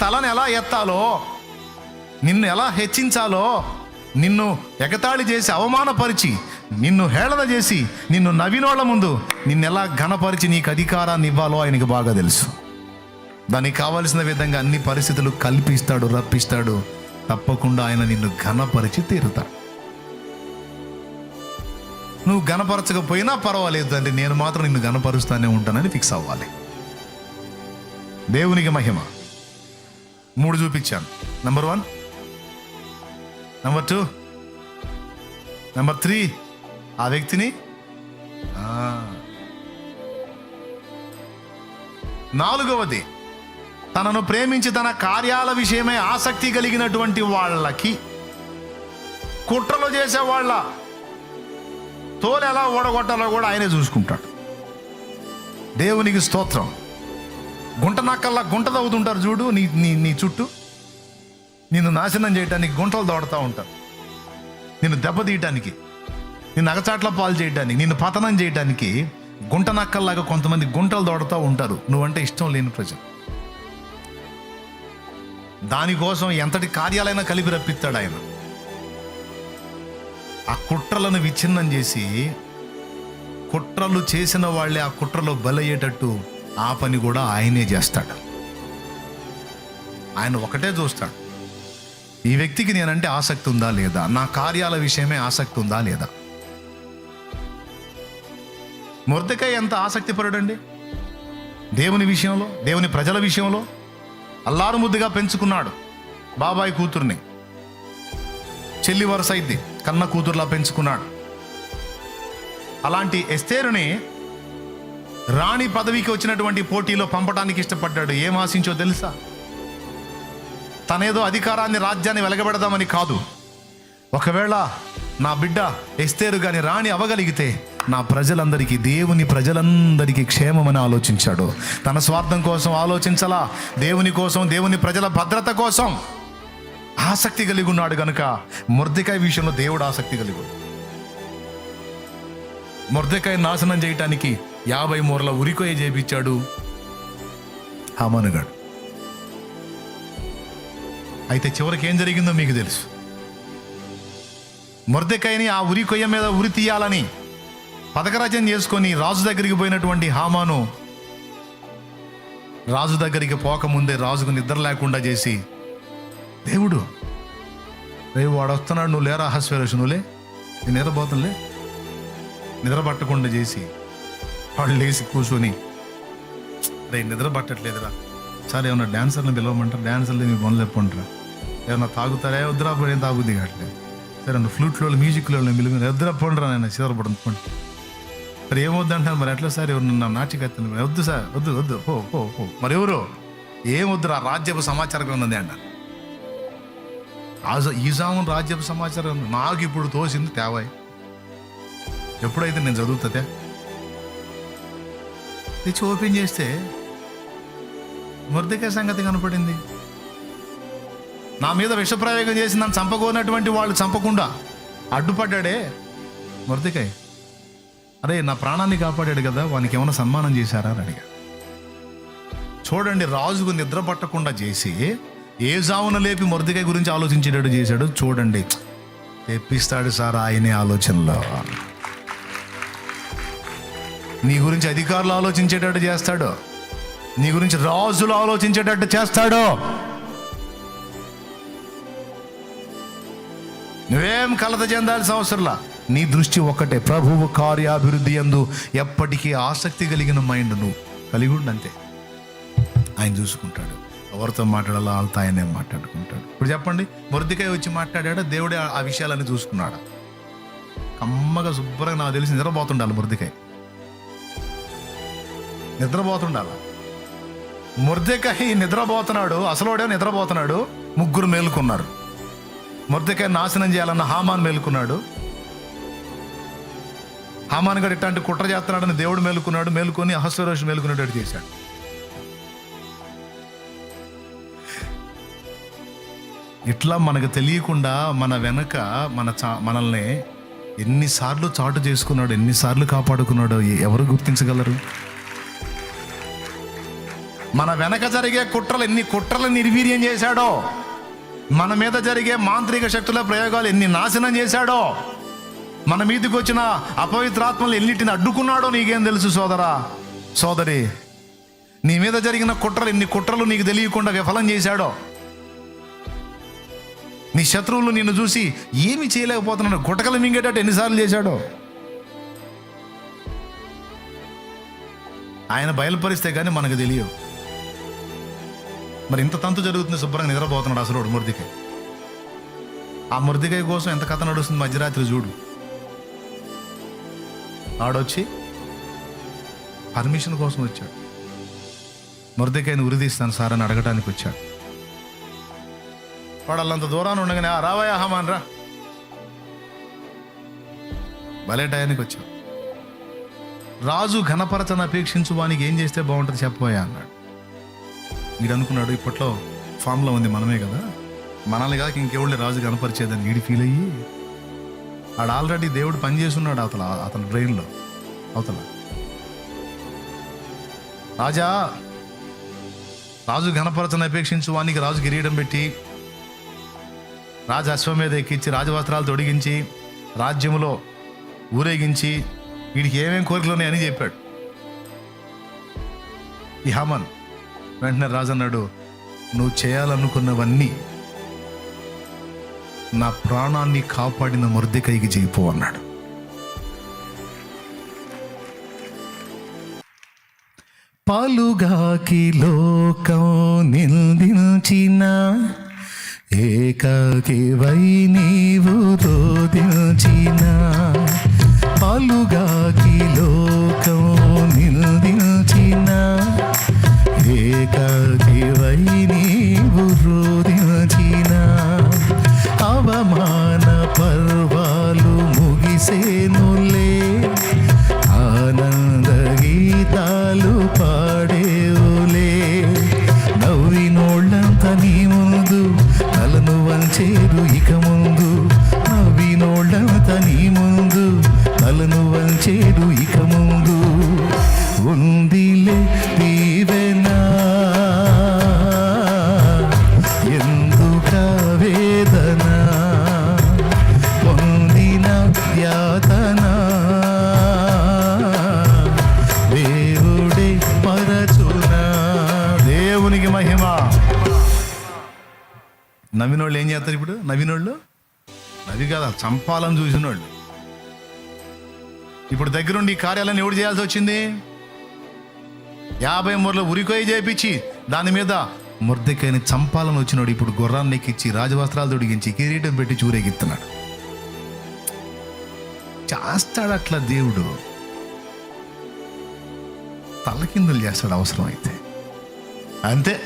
తలను ఎలా ఎత్తాలో నిన్ను ఎలా హెచ్చించాలో నిన్ను ఎగతాళి చేసి అవమానపరిచి నిన్ను హేళన చేసి నిన్ను నవ్వినోళ్ళ ముందు నిన్ను ఎలా ఘనపరిచి నీకు అధికారాన్ని ఇవ్వాలో ఆయనకి బాగా తెలుసు. దానికి కావలసిన విధంగా అన్ని పరిస్థితులు కల్పిస్తాడు రప్పిస్తాడు. తప్పకుండా ఆయన నిన్ను ఘనపరిచి తీరుతాడు. నువ్వు ఘనపరచకపోయినా పర్వాలేదు అంటే నేను మాత్రం నిన్ను ఘనపరుస్తానే ఉంటానని ఫిక్స్ అవ్వాలి. దేవునికి మహిమ. మూడు చూపించాను. Number one number two number three ఆ వ్యక్తిని. నాలుగవది. తనను ప్రేమించి తన కార్యాల విషయమై ఆసక్తి కలిగినటువంటి వాళ్ళకి కుట్రలు చేసే వాళ్ళ తోలు ఎలా ఓడగొట్టాలో కూడా ఆయనే చూసుకుంటాడు. దేవునికి స్తోత్రం. గుంట నక్కల్లా గుంట తవ్వుతుంటారు చూడు నీ నీ నీ చుట్టూ. నిన్ను నాశనం చేయడానికి గుంటలు దోడతా ఉంటారు. నిన్ను దెబ్బతీయటానికి నిన్ను అగచాట్ల పాలు చేయడానికి నిన్ను పతనం చేయడానికి గుంట నక్కల్లాగా కొంతమంది గుంటలు దోడుతూ ఉంటారు. నువ్వంటే ఇష్టం లేని ప్రజలు. దానికోసం ఎంతటి కార్యాలైనా కలిపి రప్పిస్తాడు ఆయన. ఆ కుట్రలను విచ్ఛిన్నం చేసి కుట్రలు చేసిన వాళ్ళే ఆ కుట్రలో బలయ్యేటట్టు ఆ పని కూడా ఆయనే చేస్తాడు. ఆయన ఒకటే చూస్తాడు. ఈ వ్యక్తికి నేనంటే ఆసక్తి ఉందా లేదా? నా కార్యాల విషయమే ఆసక్తి ఉందా లేదా? మురదకాయ ఎంత ఆసక్తిపరుడండి? దేవుని విషయంలో దేవుని ప్రజల విషయంలో అల్లారు ముద్దుగా పెంచుకున్నాడు బాబాయ్ కూతుర్ని. చెల్లి వరుస అయింది కన్న కూతుర్లా పెంచుకున్నాడు. అలాంటి ఎస్తేరుని రాణి పదవికి వచ్చినటువంటి పోటీలో పంపడానికి ఇష్టపడ్డాడు. ఏం ఆశించో తెలుసా? తనేదో అధికారాన్ని రాజ్యాన్ని వెలగబెడదామని కాదు. ఒకవేళ నా బిడ్డ ఎస్తేరు కానీ రాణి అవగలిగితే నా ప్రజలందరికీ దేవుని ప్రజలందరికీ క్షేమమని ఆలోచించాడు. తన స్వార్థం కోసం ఆలోచించలా. దేవుని కోసం దేవుని ప్రజల భద్రత కోసం ఆసక్తి కలిగి ఉన్నాడు గనుక ముర్దికాయ విషయంలో దేవుడు ఆసక్తి కలిగి ఉన్నాడు. నాశనం చేయటానికి యాభై మూరల ఉరికొయ్య చేపించాడు. హామానుగాడు. అయితే చివరికి ఏం జరిగిందో మీకు తెలుసు. మురదకాయని ఆ ఉరి కొయ్య మీద ఉరి తీయాలని పథకరాజ్యం చేసుకొని రాజు దగ్గరికి పోయినటువంటి హామాను రాజు దగ్గరికి పోకముందే రాజుకు నిద్ర లేకుండా చేసి దేవుడు రేపు వాడు వస్తున్నాడు నువ్వు లేరా హస్వేరసు నువ్వులే నేను నిద్రపోతుందిలే? నిద్ర పట్టకుండా చేసి వాళ్ళు లేచి కూర్చొని. రే నిద్ర పట్టట్లేదురా. సరే ఏమన్నా డాన్సర్ని పిలవమంటారా? డాన్సర్లు మీ పనులు చెప్పంటారా ఏమన్నా తాగుతారా? వద్దురా పోయి ఏం తాగుద్ది కావట్లేదు సరే అన్న ఫ్లూట్లో మ్యూజిక్లో పిలువ. వద్దురా పోండిరా నేను చిదరపడను పోండి. మరి ఏమొద్దంటారు మరి? ఎట్లా సార్ ఎవరు నా నాచికత్తలు వద్దు సార్ వద్దు వద్దు ఓ ఓ ఓ మరి ఎవరు? ఏమొద్దురా రాజ్యపు సమాచార గ్రంథం ఉంది ఈజాము రాజ్యపు సమాచారం నాకు ఇప్పుడు తోసింది తేవాయి. ఎప్పుడైతే నేను చదువుతుందే తెచ్చి ఓపెన్ చేస్తే మురదికాయ సంగతి కనపడింది. నా మీద విషప్రయోగం చేసి నన్ను చంపకోనటువంటి వాళ్ళు చంపకుండా అడ్డుపడ్డాడే మురదికాయ అరే నా ప్రాణాన్ని కాపాడాడు కదా వానికి ఏమైనా సన్మానం చేశారా అని అడిగా. చూడండి రాజుకు నిద్ర పట్టకుండా చేసి ఏ జావున లేపి మురదికాయ గురించి ఆలోచించేటట్టు చేశాడు చూడండి. తెప్పిస్తాడు సార్ ఆయనే ఆలోచనలో. నీ గురించి అధికారులు ఆలోచించేటట్టు చేస్తాడు. నీ గురించి రాజులు ఆలోచించేటట్టు చేస్తాడు. నువ్వేం కలత చెందాల్సిన అవసరంలా నీ దృష్టి ఒక్కటే ప్రభువు కార్యాభివృద్ధి ఎందు ఎప్పటికీ ఆసక్తి కలిగిన మైండ్ నువ్వు కలిగి అంతే ఆయన చూసుకుంటాడు. ఎవరితో మాట్లాడాలో వాళ్ళతో ఆయనే మాట్లాడుకుంటాడు. ఇప్పుడు చెప్పండి మురదికాయ వచ్చి మాట్లాడాడా? దేవుడే ఆ- విషయాలన్నీ చూసుకున్నాడా? కమ్మగా శుభ్రంగా నాకు తెలిసి నిద్రపోతుండాలి మురదికాయ నిద్రపోతుండాల? మురదకాయ నిద్రపోతున్నాడు అసలోడే నిద్రపోతున్నాడు ముగ్గురు మేలుకున్నారు. మురదకాయ నాశనం చేయాలన్న హామాన్ మేలుకున్నాడు. హామాన్ గడు ఇట్లాంటి కుట్ర చేస్తున్నాడని దేవుడు మేలుకున్నాడు మేలుకొని అహస్వరోషు మేలుకునేటట్టు చేశాడు. ఇట్లా మనకు తెలియకుండా మన వెనక మన చా మనల్ని ఎన్నిసార్లు చాటు చేసుకున్నాడు ఎన్నిసార్లు కాపాడుకున్నాడో ఎవరు గుర్తించగలరు? మన వెనక జరిగే కుట్రలు ఎన్ని కుట్రలు నిర్వీర్యం చేశాడో మన మీద జరిగే మాంత్రిక శక్తుల ప్రయోగాలు ఎన్ని నాశనం చేశాడో మన మీదకి వచ్చిన అపవిత్రాత్మలు ఎన్నిటిని అడ్డుకున్నాడో నీకేం తెలుసు సోదరా? సోదరి నీ మీద జరిగిన కుట్రలు ఎన్ని కుట్రలు నీకు తెలియకుండా విఫలం చేశాడో నీ శత్రువులు నిన్ను చూసి ఏమి చేయలేకపోతున్నాడు గుటకలు మింగేటట్టు ఎన్నిసార్లు చేశాడో? ఆయన బయలుపరిస్తే కానీ మనకు తెలియదు మరి ఇంత తంతు జరుగుతుంది శుభ్రంగా నిద్రపోతున్నాడు అసలు మురదికాయ ఆ మురదికాయ కోసం ఎంత కథ నడుస్తుంది మధ్యరాత్రి చూడు. ఆడొచ్చి పర్మిషన్ కోసం వచ్చాడు. మురదికాయని ఉరిదీస్తాను సార్ అని అడగటానికి వచ్చాడు. వాడు అల్లంత దూరాన్ని ఉండగానే "ఆ, హమాన్ రా. భలే టయానికి వచ్చాడు. రాజు ఘనపరచన అపేక్షించు వానికి ఏం చేస్తే బాగుంటుంది చెప్పబోయా అన్నాడు. వీడు అనుకున్నాడు ఇప్పట్లో ఫామ్లో ఉంది మనమే కదా. మనల్ని కాక ఇంకెవళ్ళు రాజు కనపరిచేదని వీడి ఫీల్ అయ్యి ఆడు ఆల్రెడీ దేవుడు పనిచేస్తున్నాడు అవతల అతని బ్రెయిన్లో అవతల. రాజా రాజు ఘనపరచన అపేక్షించు వానికి రాజు కిరీటం పెట్టి రాజు అశ్వమేధ ఎక్కించి రాజవస్త్రాలు తొడిగించి రాజ్యములో ఊరేగించి వీడికి ఏమేం కోరికలు ఉన్నాయని చెప్పాడు. ఈ హమన్ వెంటనే రాజు అన్నాడు నువ్వు చేయాలనుకున్నవన్నీ నా ప్రాణాన్ని కాపాడిన మురదికైకి చేయిపో అన్నాడు. పలుగాకి లోకం నిందించిన ఏకాకి వై నీవు రోదించిన పలుగాకి లోకం Africa నవ్వినోళ్ళు ఏం చేస్తారు ఇప్పుడు? నవ్వినోళ్ళు? నవ్వి కదా చంపాలని చూసినోళ్ళు. ఇప్పుడు దగ్గరుండి ఈ కార్యాలను ఎవడు చేయాల్సి వచ్చింది? యాభై మూరలు ఉరికోయి చేపించి దాని మీద ముర్దెకాయని చంపాలని వచ్చినాడు ఇప్పుడు గుర్రాన్ని ఎక్కించి రాజవస్త్రాలు తొడిగించి కిరీటం పెట్టి చూరేగిస్తున్నాడు. చేస్తాడు అట్లా దేవుడు. తలకిందులు చేస్తాడు అవసరం అయితే అంతే.